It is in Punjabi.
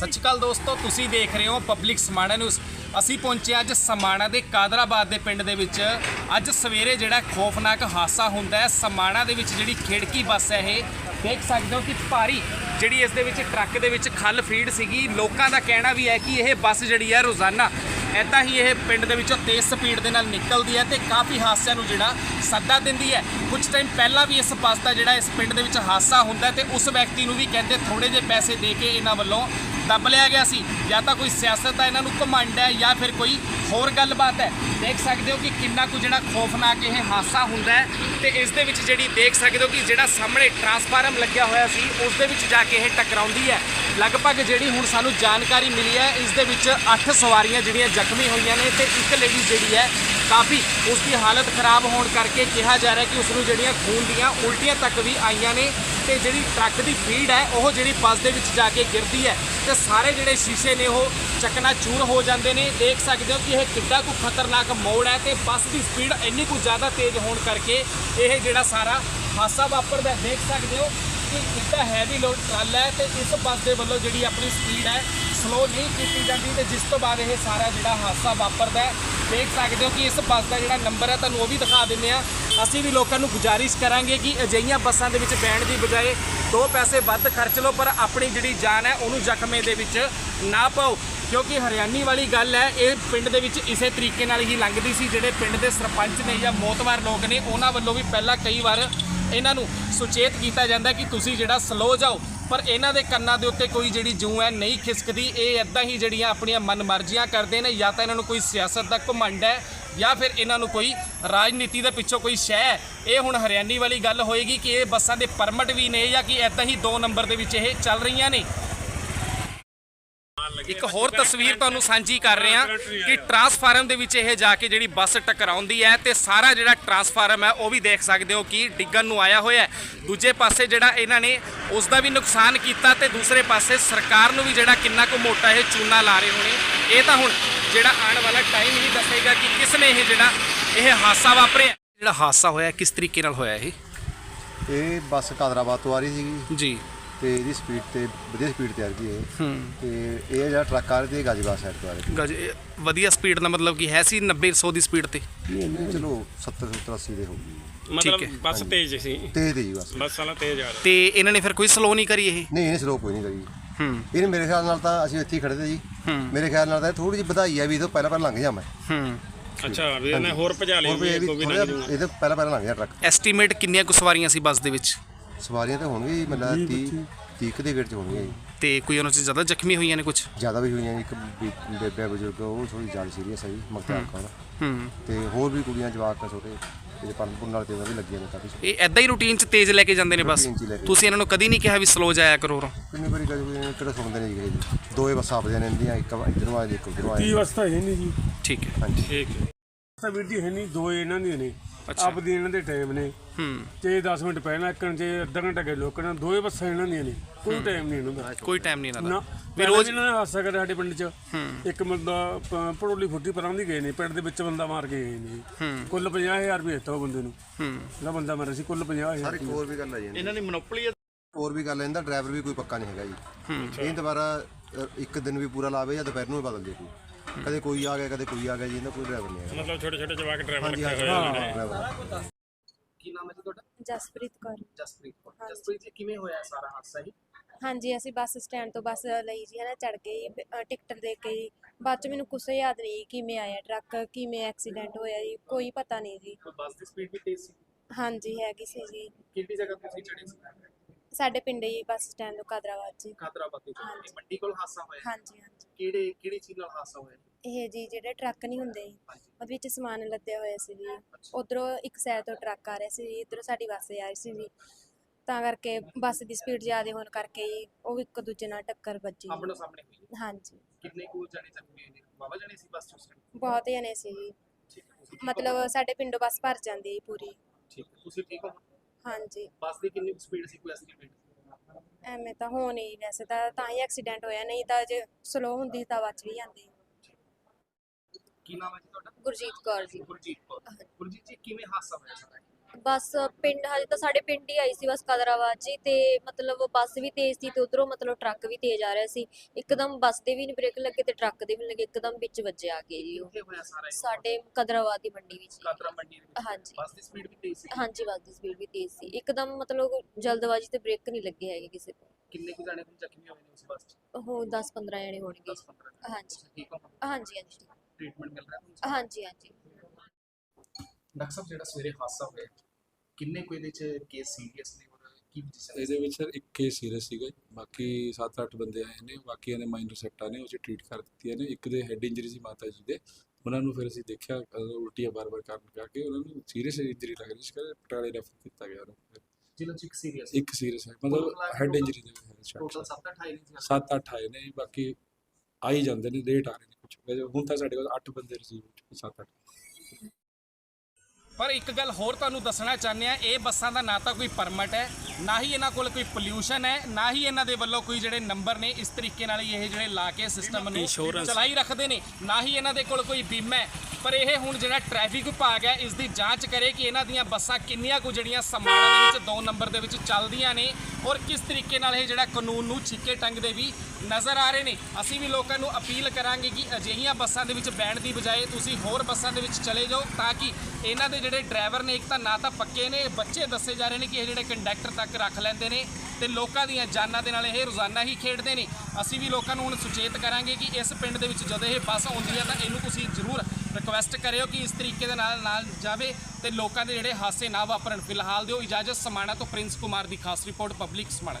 ਸਤਿ ਸ਼੍ਰੀ ਅਕਾਲ ਦੋਸਤੋ, ਤੁਸੀਂ ਦੇਖ ਰਹੇ ਹੋ ਪਬਲਿਕ ਸਮਾਣਾ ਨਿਊਜ਼ ਅਸੀਂ ਪਹੁੰਚੇ ਅੱਜ ਸਮਾਣਾ ਦੇ ਕਾਦਰਾਬਾਦ ਦੇ ਪਿੰਡ ਦੇ ਵਿੱਚ। ਅੱਜ ਸਵੇਰੇ ਜਿਹੜਾ ਖੌਫਨਾਕ ਹਾਦਸਾ ਹੁੰਦਾ ਹੈ, ਸਮਾਣਾ ਦੇ ਵਿੱਚ ਜਿਹੜੀ ਖਿੜਕੀ ਬੱਸ ਹੈ ਇਹ, ਦੇਖ ਸਕਦੇ ਹੋ ਕਿ ਭਾਰੀ ਜਿਹੜੀ ਇਸ ਦੇ ਵਿੱਚ ਟਰੱਕ ਦੇ ਵਿੱਚ ਖੱਲ ਫੀਡ ਸੀਗੀ। ਲੋਕਾਂ ਦਾ ਕਹਿਣਾ ਵੀ ਹੈ ਕਿ ਇਹ ਬੱਸ ਜਿਹੜੀ ਹੈ ਰੋਜ਼ਾਨਾ ਐਦਾਂ ਹੀ ਇਹ ਪਿੰਡ ਦੇ ਵਿੱਚੋਂ ਤੇਜ਼ ਸਪੀਡ ਦੇ ਨਾਲ ਨਿਕਲਦੀ ਹੈ ਤੇ ਕਾਫੀ ਹਾਦਸਿਆਂ ਨੂੰ ਜਿਹੜਾ ਸੱਦਾ ਦਿੰਦੀ ਹੈ। ਕੁਝ ਟਾਈਮ ਪਹਿਲਾਂ ਵੀ ਇਸ ਬੱਸ ਦਾ ਜਿਹੜਾ ਇਸ ਪਿੰਡ ਦੇ ਵਿੱਚ ਹਾਦਸਾ ਹੁੰਦਾ ਹੈ ਤੇ ਉਸ ਵਿਅਕਤੀ ਨੂੰ ਵੀ ਕਹਿੰਦੇ ਥੋੜੇ ਜਿਹੇ ਪੈਸੇ ਦੇ ਕੇ ਇਹਨਾਂ ਵੱਲੋਂ ਦੱਬ ਲਿਆ ਗਿਆ ਸੀ। ਜਾਂ ਤਾਂ ਕੋਈ ਸਿਆਸਤ ਦਾ ਇਹਨਾਂ ਨੂੰ ਘਮੰਡ ਹੈ ਜਾਂ ਫਿਰ ਕੋਈ ਹੋਰ ਗੱਲਬਾਤ ਹੈ। ਦੇਖ ਸਕਦੇ ਹੋ ਕਿ ਕਿੰਨਾ ਕੁ ਜਿਹੜਾ ਖੌਫਨਾਕ ਇਹ ਹਾਦਸਾ ਹੁੰਦਾ ਹੈ ਤੇ ਇਸ ਦੇ ਵਿੱਚ ਜਿਹੜੀ ਦੇਖ ਸਕਦੇ ਹੋ ਕਿ ਜਿਹੜਾ ਸਾਹਮਣੇ ਟਰਾਂਸਫਾਰਮ ਲੱਗਿਆ ਹੋਇਆ ਸੀ, ਉਸ ਦੇ ਵਿੱਚ ਜਾ ਕੇ ਇਹ ਟਕਰਾਉਂਦੀ ਹੈ। ਲਗਭਗ ਜਿਹੜੀ ਹੁਣ ਸਾਨੂੰ ਜਾਣਕਾਰੀ ਮਿਲੀ ਹੈ, ਇਸ ਦੇ ਵਿੱਚ 8 ਸਵਾਰੀਆਂ ਜਿਹੜੀਆਂ ਜ਼ਖਮੀ ਹੋਈਆਂ ਨੇ ਤੇ ਇੱਕ ਲੇਡੀ ਜਿਹੜੀ ਹੈ ਕਾਫੀ ਉਸ ਦੀ ਹਾਲਤ ਖਰਾਬ ਹੋਣ ਕਰਕੇ ਕਿਹਾ ਜਾ ਰਿਹਾ ਕਿ ਉਸ ਨੂੰ ਜਿਹੜੀਆਂ ਖੂਨ ਦੀਆਂ ਉਲਟੀਆਂ ਤੱਕ ਵੀ ਆਈਆਂ ਨੇ ਤੇ ਜਿਹੜੀ ਟਰੱਕ ਦੀ ਫੀਡ ਹੈ, ਉਹ ਜਿਹੜੀ ਬੱਸ ਦੇ ਵਿੱਚ ਜਾ ਕੇ ਗਿਰਦੀ ਹੈ ਤੇ ਸਾਰੇ ਜਿਹੜੇ ਸ਼ੀਸ਼ੇ ਨੇ ਉਹ ਚੱਕਣਾ ਚੂਰ ਹੋ ਜਾਂਦੇ ਨੇ। ਦੇਖ ਸਕਦੇ ਹੋ ਕਿ ਇਹ ਕਿੱਡਾ ਕੁ ਖਤਰਨਾਕ ਮੋੜ ਹੈ ਤੇ ਬੱਸ ਦੀ ਸਪੀਡ ਇੰਨੀ ਕੁ ਜ਼ਿਆਦਾ ਤੇਜ਼ ਹੋਣ ਕਰਕੇ ਇਹ ਜਿਹੜਾ ਸਾਰਾ ਹਾਦਸਾ ਵਾਪਰਦਾ ਦੇਖ ਸਕਦੇ ਹੋ ਕਿ ਕਿੱਡਾ ਹੈਵੀ ਲੋਡ ਟਰਾਲਾ ਹੈ ਤੇ ਇਸ ਬੱਸ ਦੇ ਵੱਲੋਂ ਜਿਹੜੀ ਆਪਣੀ ਸਪੀਡ ਹੈ ਸਲੋ ਨਹੀਂ ਕੀਤੀ ਜਾਂਦੀ ਤੇ ਜਿਸ ਤੋਂ ਬਾਅਦ ਇਹ ਸਾਰਾ ਜਿਹੜਾ ਹਾਦਸਾ ਵਾਪਰਦਾ ਹੈ, ਦੇਖ ਸਕਦੇ ਹੋ ਕਿ ਇਸ ਬੱਸ ਦਾ ਜਿਹੜਾ ਨੰਬਰ ਹੈ, ਤੁਹਾਨੂੰ ਉਹ ਵੀ ਦਿਖਾ ਦਿੰਦੇ ਆ ਅਸੀਂ ਵੀ ਲੋਕਾਂ ਨੂੰ ਗੁਜ਼ਾਰਿਸ਼ ਕਰਾਂਗੇ ਕਿ ਅਜਿਹੀਆਂ ਬੱਸਾਂ ਦੇ ਵਿੱਚ ਬੈਣ ਦੀ ਬਜਾਏ ਦੋ ਪੈਸੇ ਵੱਧ ਖਰਚ ਲਓ, ਪਰ ਆਪਣੀ ਜਿਹੜੀ ਜਾਨ ਹੈ, ਉਹਨੂੰ ਜ਼ਖਮੇ ਦੇ ਵਿੱਚ ਨਾ ਪਾਓ। ਕਿਉਂਕਿ ਹਰਿਆਣੀ ਵਾਲੀ ਗੱਲ ਹੈ, ਇਹ ਪਿੰਡ ਦੇ ਵਿੱਚ ਇਸੇ ਤਰੀਕੇ ਨਾਲ ਹੀ ਲੰਘਦੀ ਸੀ, ਜਿਹੜੇ ਪਿੰਡ ਦੇ ਸਰਪੰਚ ਨੇ ਜਾਂ ਮੋਤਵਾਰ ਲੋਕ ਨੇ, ਉਹਨਾਂ ਵੱਲੋਂ ਵੀ ਪਹਿਲਾਂ ਕਈ ਵਾਰ ਇਹਨਾਂ ਨੂੰ ਸੁਚੇਤ ਕੀਤਾ ਜਾਂਦਾ ਕਿ ਤੁਸੀਂ ਜਿਹੜਾ ਸਲੋ ਜਾਓ। ਪਰ ਇਹਨਾਂ ਦੇ ਕੰਨਾਂ ਦੇ ਉੱਤੇ ਕੋਈ ਜਿਹੜੀ ਜੂੰ ਹੈ ਨਹੀਂ ਖਿਸਕਦੀ। ਇਹ ਇਦਾਂ ਹੀ ਜਿਹੜੀਆਂ ਆਪਣੀਆਂ ਮਨਮਰਜ਼ੀਆਂ ਕਰਦੇ ਨੇ, ਜਾਂ ਤਾਂ ਇਹਨਾਂ ਨੂੰ ਕੋਈ ਸਿਆਸਤ ਦਾ ਘਮੰਡ ਹੈ, ਜਾਂ ਫਿਰ ਇਹਨਾਂ ਨੂੰ ਕੋਈ ਰਾਜਨੀਤੀ ਦੇ ਪਿੱਛੋਂ ਕੋਈ ਸ਼ੈ ਹੈ। ਇਹ ਹੁਣ ਹਰਿਆਣੀ ਵਾਲੀ ਗੱਲ ਹੋਏਗੀ ਕਿ ਇਹ ਬੱਸਾਂ ਦੇ ਪਰਮਿਟ ਵੀ ਨੇ ਜਾਂ ਕਿ ਇਦਾਂ ਹੀ 2 ਨੰਬਰ ਦੇ ਵਿੱਚ ਇਹ ਚੱਲ ਰਹੀਆਂ ਨੇ। ਇੱਕ ਹੋਰ ਤਸਵੀਰ ਤੁਹਾਨੂੰ ਸਾਂਝੀ ਕਰ ਰਹੇ ਹਾਂ ਕਿ ਟਰਾਂਸਫਾਰਮ ਦੇ ਵਿੱਚ ਇਹ ਜਾ ਕੇ ਜਿਹੜੀ ਬੱਸ ਟਕਰਾਉਂਦੀ ਹੈ ਤੇ ਸਾਰਾ ਜਿਹੜਾ ਟਰਾਂਸਫਾਰਮ ਹੈ ਉਹ ਵੀ ਦੇਖ ਸਕਦੇ ਹੋ ਕਿ ਡਿੱਗਣ ਨੂੰ ਆਇਆ ਹੋਇਆ ਹੈ। ਦੂਜੇ ਪਾਸੇ ਜਿਹੜਾ ਇਹਨਾਂ ਨੇ ਉਸ ਦਾ ਵੀ ਨੁਕਸਾਨ ਕੀਤਾ ਤੇ ਦੂਸਰੇ ਪਾਸੇ ਸਰਕਾਰ ਨੂੰ ਵੀ ਜਿਹੜਾ ਕਿੰਨਾ ਕੁ ਮੋਟਾ ਇਹ ਚੂਨਾ ਲਾ ਰਹੇ ਹੋਣੇ। ਇਹ ਤਾਂ ਹੁਣ ਜਿਹੜਾ ਆਉਣ ਵਾਲਾ ਟਾਈਮ ਹੀ ਦੱਸੇਗਾ ਕਿ ਕਿਸ ਨੇ ਇਹ ਜਿਹੜਾ ਇਹ ਹਾਦਸਾ ਵਾਪਰਿਆ। ਜਿਹੜਾ ਹਾਦਸਾ ਹੋਇਆ ਕਿਸ ਤਰੀਕੇ ਨਾਲ ਹੋਇਆ ਇਹ? ਇਹ ਬੱਸ ਕਾਦਰਾਬਾਦ ਤੋਂ ਆ ਰਹੀ ਸੀਗੀ। ਜੀ। ਤੇ ਇਹਦੀ ਸਪੀਡ ਤੇ ਵਧੀਆ ਸਪੀਡ ਤੇ ਆ ਰਹੀ ਹੈ ਹੂੰ। ਤੇ ਇਹ ਜਿਹੜਾ ਟਰੱਕ ਆ ਰਿਹਾ ਤੇ ਗਾਜੀਬਾਦ ਸਾਈਡ ਤੋਂ ਆ ਰਿਹਾ। ਗਜ ਇਹ ਵਧੀਆ ਸਪੀਡ ਦਾ ਮਤਲਬ ਕੀ ਹੈ ਸੀ 90 100 ਦੀ ਸਪੀਡ ਤੇ? ਚਲੋ 70 70 80 ਦੇ ਹੋ ਗਈ। ਠੀਕ ਹੈ। ਮਤਲਬ ਬੱਸ ਤੇਜ਼ ਸੀ। ਤੇਜ਼ ਜੀ ਬਸ। ਬੱਸ ਵਾਲਾ ਤੇਜ਼ ਆ ਰਿਹਾ। ਤੇ ਇਹਨਾਂ ਨੇ ਫਿਰ ਕੋਈ ਸਲੋ ਨਹੀਂ ਕਰੀ ਇਹ? ਨਹੀਂ ਇਹਨੇ ਸਲੋ ਕੋਈ ਨਹੀਂ ਕਰੀ। ਹੂੰ। ਇਹਨੇ ਮੇਰੇ ਖਿਆਲ ਨਾਲ ਤਾਂ ਅਸੀਂ ਇੱਥੇ ਹੀ ਖੜੇ ਤੇ ਜੀ ਹੂੰ। ਮੇਰੇ ਖਿਆਲ ਨਾਲ ਤਾਂ ਥੋੜੀ ਜਿਹੀ ਵਧਾਈ ਆ ਵੀ ਇਹ ਤੋਂ ਪਹਿਲਾਂ ਪਹਿਲਾਂ ਲੰਘ ਜਾ ਮੈਂ। ਹੂੰ। ਅੱਛਾ ਵੀ ਇਹਨੇ ਹੋਰ ਭਜਾ ਲਈ ਕੋਈ ਵੀ ਨਾ ਇਹਦੇ ਪਹਿਲਾਂ ਪਹਿਲਾਂ ਲੰਘ ਜਾ ਟਰੱਕ। ਐਸਟੀਮੇਟ ਕਿੰਨੀਆਂ ਕੁ ਸਵਾਰੀਆਂ ਸੀ ਬੱਸ ਦੇ ਵਿੱਚ? ਸਵਾਰੀਆਂ ਤਾਂ ਹੋਣਗੀਆਂ ਜੀ ਮਤਲਬ 30 30 ਦੇ ਗੇਟ ਚ ਹੋਣਗੀਆਂ ਜੀ। ਤੇ ਕੋਈ ਉਹਨਾਂ 'ਚ ਜ਼ਿਆਦਾ ਜ਼ਖਮੀ ਹੋਈਆਂ ਨੇ ਕੁਝ ਜ਼ਿਆਦਾ ਵੀ ਹੋਈਆਂ ਜੀ ਇੱਕ ਬੀ- ਬੇਬੇ ਬਜ਼ੁਰਗ ਉਹ ਥੋੜੀ ਜ਼ਿਆਦਾ ਸੀਰੀਅਸ ਹੈ ਜੀ ਮਗਤਾਰ ਕੌਰ ਹੂੰ। ਤੇ ਹੋਰ ਵੀ ਕੁੜੀਆਂ ਜਵਾਕ ਆ ਛੋਟੇ ਜਿਹੜੇ ਪਰਮਪੁਰ ਨਾਲ ਤੇ ਉਹਨਾਂ ਵੀ ਲੱਗੀਆਂ ਨੇ ਕਾਫੀ। ਇਹ ਐਦਾਂ ਹੀ ਰੂਟੀਨ 'ਚ ਤੇਜ਼ ਲੈ ਕੇ ਜਾਂਦੇ ਨੇ ਬੱਸ? Routine 'ਚ ਹੀ ਲੈ ਕੇ। ਤੁਸੀਂ ਇਹਨਾਂ ਨੂੰ ਕਦੀ ਨਹੀਂ ਕਿਹਾ ਵੀ ਸਲੋ ਜਾਇਆ ਕਰੋ ਉਰੋਂ? ਕਿੰਨੀ ਵਾਰੀ ਕਦੇ ਕੋਈ ਕਿਹੜਾ ਸੁਣਦੇ ਨਹੀਂ ਜੀ। ਦੋਏ ਬੱਸਾਂ ਆਪਦੀਆਂ ਨੇ ਇੱਕ ਇੱਧਰੋਂ ਆ ਇੱਕ ਉੱਧਰੋਂ ਆ। ਅਵਸਥਾ ਹੈ ਨਹੀਂ ਜੀ। ਠੀਕ ਹੈ। ਹਾਂਜੀ। ਠੀਕ ਹੈ। ਅਵਸਥਾ ਵੀਰ ਜੀ ਹੈ ਨਹੀਂ ਦੋ ਇਹਨਾਂ ਦੀਆਂ ਨੇ। ਅੱਛਾ। ਆਪਦੀ ਇਹਨਾਂ ਦੇ ਟਾਈਮ ਨੇ। ਹੂੰ। ਤੇ 10 ਮਿੰਟ ਪਹਿਲਾਂ ਇੱਕਣ ਜੇ ਅੱਧਾ ਘੰਟਾ ਗਏ ਲੋਕਾਂ ਦੋਏ ਬੱਸਾਂ ਇਹਨਾਂ ਦੀਆਂ ਨੇ। ਕੋਈ ਟਾਈਮ ਨਹੀਂ ਇਹਨਾਂ ਦਾ। ਕੋਈ ਟਾਈਮ ਨਹੀਂ ਇਹਨਾਂ ਨਾ ਦਾ ਵੀ ਰੋਜ਼ ਇਹਨਾਂ ਨੇ ਹਾਦਸਾ ਕਰਿਆ ਸਾਡੇ ਪਿੰਡ 'ਚ। ਇੱਕ ਬੰਦਾ ਪ- ਭੜੋਲੀ ਫੁੱਟੀ ਪਰਾਂ ਦੀ ਗਏ ਨੇ ਪਿੰਡ ਦੇ ਵਿੱਚ ਬੰਦਾ ਮਾਰ ਕੇ ਗਏ ਨੇ। ਕੁੱਲ 50000 ਰੁਪਏ ਦਿੱਤਾ ਉਹ ਬੰਦੇ ਨੂੰ। ਹੂੰ। ਜਿਹੜਾ ਬੰਦਾ ਮਰਿਆ ਸੀ ਕੁੱਲ 50000 ਸਰ ਇੱਕ ਹੋਰ ਵੀ ਗੱਲ ਆ ਜੀ। ਇਹਨਾਂ ਦੀ ਮੋਨੋਪੋਲੀ ਹੋਰ ਵੀ ਗੱਲ ਆ, ਇਹਦਾ ਡਰਾਈਵਰ ਵੀ ਕੋਈ ਪੱਕਾ ਨਹੀਂ ਹੈਗਾ ਜੀ। ਇਹ ਦੁਬਾਰਾ ਅ, ਇੱਕ ਦਿਨ ਵੀ ਪੂਰਾ ਲਾਵੇ ਜਾਂ ਦੁਪਹਿਰ ਨੂੰ ਬਦਲ ਦੇ ਕੋਈ। ਕਦੇ ਕੋਈ ਆ ਗਿਆ ਕਦੇ ਕੋਈ ਆ ਗਿਆ ਜੀ ਇਹਦਾ ਕੋਈ ਡਰਾਈਵਰ ਨਹੀਂ ਹੈਗਾ। ਮਤਲਬ ਛੋਟੇ ਛੋਟੇ ਜਵਾਕ ਡਰਾਈਵਰ ਹਾਂਜੀ ਰੱਖੇ ਹਾਂ ਹੋਏ ਨੇ ਡਰਾਈਵਰ ਕੀ ਨਾਮ ਹੈ ਜੀ ਤੁਹਾਡਾ? ਜਸਪ੍ਰੀਤ ਕੌਰ। ਜਸਪ੍ਰੀਤ ਕੌਰ। ਜਸਪ੍ਰੀਤ ਜੀ ਕਿਵੇਂ ਹੋਇਆ ਸਾਰਾ ਹਾਦਸਾ ਜੀ? ਹਾਂਜੀ ਅਸੀਂ ਬੱਸ ਸਟੈਂਡ ਤੋਂ ਬੱਸ ਲਈ ਜੀ ਹਨਾ ਚੜ ਗਏ ਜੀ, ਅ, ਟਿਕਟ ਦੇ ਕੇ ਜੀ। ਬਾਅਦ ਚ ਮੈਨੂੰ ਕੁਛ ਯਾਦ ਨਹੀਂ ਕਿਵੇਂ ਆਇਆ ਟਰੱਕ ਕਿਵੇਂ ਐਕਸੀਡੈਂਟ ਹੋਇਆ ਜੀ ਕੋਈ ਪਤਾ ਨਹੀਂ ਜੀ। ਕੋਈ ਬੱਸ ਦੀ ਸਪੀਡ ਵੀ ਤੇਜ਼ ਸੀ। ਹਾਂਜੀ ਹੈਗੀ ਸੀ ਜੀ। ਕਿੰਨੀ ਜਗ੍ਹਾ ਤੁਸੀਂ ਚੜੇ ਸੀ? ਸਾਡੇ ਪਿੰਡ ਹੀ ਬੱਸ ਸਟੈਂਡ ਤੋਂ ਕਾਦਰਾਬਾਦ ਜੀ। ਕਾਦਰਾਬਾਦ ਦੇ ਹਾਂਜੀ। ਇਹ ਮੰਡੀ ਕੋਲ ਹਾਦਸਾ ਹੋਇਆ? ਹਾਂਜੀ ਹਾਂਜੀ। ਕਿਹੜੇ ਕਿਹੜੀ ਚੀਜ਼ ਨਾਲ ਹਾਦਸਾ ਹੋਇਆ? ਇਹ ਜੀ ਜਿਹੜੇ ਟਰੱਕ ਨਹੀਂ ਹੁੰਦੇ ਜੀ ਹਾਂਜੀ। ਉਹਦੇ ਵਿੱਚ ਸਮਾਨ ਲੱਦਿਆ ਹੋਇਆ ਸੀ ਜੀ। ਉਧਰੋਂ ਇੱਕ ਸਾਈਡ ਤੋਂ ਟਰੱਕ ਆ ਰਿਹਾ ਸੀ ਜੀ ਇਧਰੋਂ ਸਾਡੀ ਬੱਸ ਆ ਰਹੀ ਸੀ ਜੀ। ਤਾਂ ਕਰਕੇ ਬੱਸ ਦੀ ਸਪੀਡ ਜ਼ਿਆਦਾ ਹੋਣ ਕਰਕੇ ਜੀ ਉਹ ਇੱਕ ਦੂਜੇ ਨਾਲ ਟੱਕਰ ਵੱਜੀ। ਆਮਣੇ ਸਾਹਮਣੇ ਹੋਈ ਹਾਂਜੀ। ਕਿੰਨੇ ਕੁ ਜਣੇ ਜ਼ਖਮੀ ਹੋਏ ਨੇ? ਬਾਬਾ ਜਣੇ ਸੀ ਬੱਸ ਉਸ time? ਬਹੁਤ ਜਣੇ ਸੀ ਜੀ। ਠੀਕ ਹੈ ਤੁਸੀਂ ਠੀਕ ਹੋ? ਮਤਲਬ ਸਾਡੇ ਪਿੰਡੋਂ ਬੱਸ ਭਰ ਜਾਂਦੀ ਜੀ ਪੂਰੀ। ਠੀਕ ਹੈ ਤੁਸੀਂ ਠੀਕ ਹੋ? ਹਾਂਜੀ। ਬੱਸ ਦੀ ਕਿੰਨੀ ਸਪੀਡ ਸੀ ਕੋਈ ਐਸਟੀਮੇਟ ਐਵੇਂ ਤਾਂ ਹੋ ਨਹੀਂ ਵੈਸੇ ਤਾਂ ਤਾਂ ਹੀ ਐਕਸੀਡੈਂਟ ਹੋਇਆ ਨਹੀਂ ਤਾਂ ਜੇ ਸਲੋ ਹੁੰਦੀ ਤਾਂ ਬਚ ਵੀ ਜਾਂਦੀ। ਕੀ ਨਾਮ ਹੈ ਜੀ ਤੁਹਾਡਾ? ਗੁਰਜੀਤ ਕੌਰ ਜੀ। ਗੁਰਜੀਤ ਕੌਰ। ਗੁਰਜੀਤ ਜੀ ਕਿਵੇਂ ਹਾਦਸਾ ਹੋਇਆ ਸਾਰਾ ਬੱਸ ਪਿੰਡ ਹਜੇ ਤਾਂ ਸਾਡੇ ਪਿੰਡ ਹੀ ਆਈ ਸੀ ਬਸ ਕਦਰਾਬਾਦ ਜੀ ਤੇ ਮਤਲਬ ਬੱਸ ਵੀ ਤੇਜ਼ ਸੀ ਤੇ ਉਧਰੋਂ ਮਤਲਬ ਟਰੱਕ ਵੀ ਤੇਜ਼ ਆ ਰਿਹਾ ਸੀ। ਇੱਕਦਮ ਬੱਸ ਦੇ ਵੀ ਨਹੀਂ ਬ੍ਰੇਕ ਲੱਗੇ ਤੇ ਟਰੱਕ ਦੇ ਵੀ ਲੱਗੇ ਇੱਕਦਮ ਵਿੱਚ ਵੱਜੇ ਆ ਗਏ ਜੀ ਉਹ। ਕਿੱਥੇ ਹੋਇਆ ਸਾਰਾ ਇਹ? ਸਾਡੇ ਕਦਰਾਬਾਦ ਦੀ ਮੰਡੀ ਵਿੱਚ ਜੀ। ਕਾਤਰਾ ਮੰਡੀ ਦੇ ਵਿੱਚ। ਹਾਂਜੀ। ਬੱਸ ਦੀ ਸਪੀਡ ਵੀ ਤੇਜ਼ ਸੀ? ਹਾਂਜੀ ਬੱਸ ਦੀ ਸਪੀਡ ਵੀ ਤੇਜ਼ ਸੀ। ਇੱਕਦਮ ਮਤਲਬ ਜਲਦਬਾਜ਼ੀ ਤੇ ਬ੍ਰੇਕ ਨਹੀਂ ਲੱਗੇ ਹੈਗੇ ਕਿਸੇ ਤੋਂ। ਕਿੰਨੇ ਕੁ ਜਾਣੇ ਹੁਣ ਜ਼ਖਮੀ ਹੋਏ ਨੇ ਉਸ ਬੱਸ 'ਚ? ਉਹ 10 15 ਜਣੇ ਹੋਣਗੇ। 10 15 ਹਾਂਜੀ। ਠੀਕ ਹੋ ਹਾਂਜੀ ਹਾਂਜੀ। ਟ੍ਰੀਟਮੈਂਟ ਮਿਲ ਰਿਹਾ ਤੁਹਾਨੂੰ ਹਾਂਜੀ ਹਾਂਜੀ। ਡਾਕਟਰ ਸਾਹਿਬ ਜਿਹੜਾ ਸਵੇਰੇ ਹਾਦਸਾ ਹੋਇਆ ਕਿੰਨੇ ਕੋਈ ਇਹਦੇ ਚ ਕੇਸ ਸੀਰੀਅਸ ਨੇ ਔਰ ਕੀ ਪੋਜੀਸ਼ਨ ਇਹਦੇ ਵਿੱਚ ਸਰ ਇੱਕ ਕੇਸ ਸੀਰੀਅਸ ਸੀਗਾ ਜੀ। ਬਾਕੀ 7-8 ਬੰਦੇ ਆਏ ਨੇ ਬਾਕੀਆਂ ਦੇ ਮਾਈਨਰ ਸੱਟਾਂ ਨੇ ਉਹ 'ਚ ਟ੍ਰੀਟ ਕਰ ਦਿੱਤੀਆਂ ਨੇ। ਇੱਕ ਦੇ ਹੈਡ ਇੰਜਰੀ ਸੀ ਮਾਤਾ ਜੀ ਦੇ। ਉਹਨਾਂ ਨੂੰ ਫਿਰ ਅਸੀਂ ਦੇਖਿਆ ਅਹ, ਉਲਟੀਆਂ ਬਾਰ-ਬਾਰ ਕਰਨ ਕਰਕੇ ਉਹਨਾਂ ਨੂੰ ਸੀਰੀਅਸ ਇੰਜਰੀ ਲੱਗ ਰਹੀ ਸੀ ਕਰਕੇ ਪਟਿਆਲੇ ਰੈਫਰ ਕੀਤਾ ਗਿਆ ਉਹਨਾਂ। ਨੂੰ। ਜਿਹਨਾਂ ਚ ਇੱਕ ਸੀਰੀਅਸ ਇੱਕ ਸੀਰੀਅਸ ਹੈ ਮਤਲਬ ਹੈਡ ਇੰਜਰੀ ਦੇ ਟੋਟਲ 7 8 ਆਏ ਨੇ ਜੀ। 7-8 ਆਏ ਨੇ ਜੀ, ਬਾਕੀ ਆ ਹੀ ਜਾਂਦੇ ਨੇ ਲੇਟ ਆ ਰਹੇ ਨੇ ਕੁਝ ਹੁਣ ਤਾਂ ਸਾਡੇ ਕੋਲ 8 ਬੰਦੇ ਰਿਸੀਵ ਹੋ ਚੁੱਕੇ 7-8 ਪਰ ਇੱਕ ਗੱਲ ਹੋਰ ਤੁਹਾਨੂੰ ਦੱਸਣਾ ਚਾਹੁੰਦੇ ਆ ਇਹ ਬੱਸਾਂ ਦਾ ਨਾ ਤਾਂ ਕੋਈ ਪਰਮਿਟ ਹੈ ਨਾ ਹੀ ਇਹਨਾਂ ਕੋਲ ਕੋਈ ਪੋਲਿਊਸ਼ਨ ਹੈ ਨਾ ਹੀ ਇਹਨਾਂ ਦੇ ਵੱਲੋਂ ਕੋਈ ਜਿਹੜੇ ਨੰਬਰ ਨੇ ਇਸ ਤਰੀਕੇ ਨਾਲ ਇਹ ਜਿਹੜੇ ਲਾ ਕੇ ਸਿਸਟਮ ਨੂੰ ਚਲਾਈ ਰੱਖਦੇ ਨੇ ਨਾ ਹੀ ਇਹਨਾਂ ਦੇ ਕੋਲ ਕੋਈ ਬੀਮਾ ਹੈ। ਪਰ ਇਹ ਹੁਣ ਜਿਹੜਾ ਟ੍ਰੈਫਿਕ ਵਿਭਾਗ ਹੈ ਇਸ ਦੀ ਜਾਂਚ ਕਰੇ ਕਿ ਇਹਨਾਂ ਦੀਆਂ ਬੱਸਾਂ ਕਿੰਨੀਆਂ ਕੁ ਜਿਹੜੀਆਂ ਸਮਾਣਾ ਦੇ ਵਿੱਚ 2 ਨੰਬਰ ਦੇ ਵਿੱਚ ਚੱਲਦੀਆਂ ਨੇ ਔਰ ਕਿਸ ਤਰੀਕੇ ਨਾਲ ਇਹ ਜਿਹੜਾ ਕਾਨੂੰਨ ਨੂੰ ਛਿੱਕੇ ਟੰਗਦੇ ਵੀ ਨਜ਼ਰ ਆ ਰਹੇ ਨੇ? ਅਸੀਂ ਵੀ ਲੋਕਾਂ ਨੂੰ ਅਪੀਲ ਕਰਾਂਗੇ ਕਿ ਅਜਿਹੀਆਂ ਬੱਸਾਂ ਦੇ ਵਿੱਚ ਬੈਠਣ ਦੀ ਬਜਾਏ ਤੁਸੀਂ ਹੋਰ ਬੱਸਾਂ ਦੇ ਵਿੱਚ ਚਲੇ ਜਾਓ ਤਾਂ ਕਿ ਇਹਨਾਂ ਦੇ ਜਿਹੜੇ ਡਰਾਈਵਰ ਨੇ, ਇੱਕ ਤਾਂ ਨਾ ਤਾਂ ਪੱਕੇ ਨੇ, ਬੱਚੇ ਦੱਸੇ ਜਾ ਰਹੇ ਨੇ ਕਿ ਇਹ ਜਿਹੜੇ ਕੰਡਕਟਰ ਤੱਕ ਰੱਖ ਲੈਂਦੇ ਨੇ ਤੇ ਲੋਕਾਂ ਦੀਆਂ ਜਾਨਾਂ ਦੇ ਨਾਲ ਇਹ ਰੋਜ਼ਾਨਾ ਹੀ ਖੇਡਦੇ ਨੇ। ਅਸੀਂ ਵੀ ਲੋਕਾਂ ਨੂੰ ਹੁਣ ਸੁਚੇਤ ਕਰਾਂਗੇ ਕਿ ਇਸ ਪਿੰਡ ਦੇ ਵਿੱਚ ਜਦੋਂ ਇਹ ਬੱਸ ਆਉਂਦੀ ਹੈ ਤਾਂ ਇਹਨੂੰ ਤੁਸੀਂ ਜ਼ਰੂਰ ਰਿਕੁਐਸਟ ਕਰਿਓ ਕਿ ਇਸ ਤਰੀਕੇ ਦੇ ਨਾਲ ਨਾਲ ਜਾਵੇ। ਤੇ ਲੋਕਾਂ ਦੇ ਜਿਹੜੇ ਹਾਸੇ ਨਾ ਵਾਪਰਨ, ਫਿਲਹਾਲ ਦਿਓ ਇਜਾਜ਼ਤ ਸਮਾਣਾ ਤੋਂ ਪ੍ਰਿੰਸ ਕੁਮਾਰ ਦੀ ਖਾਸ ਰਿਪੋਰਟ, ਪਬਲਿਕ ਸਮਾਣਾ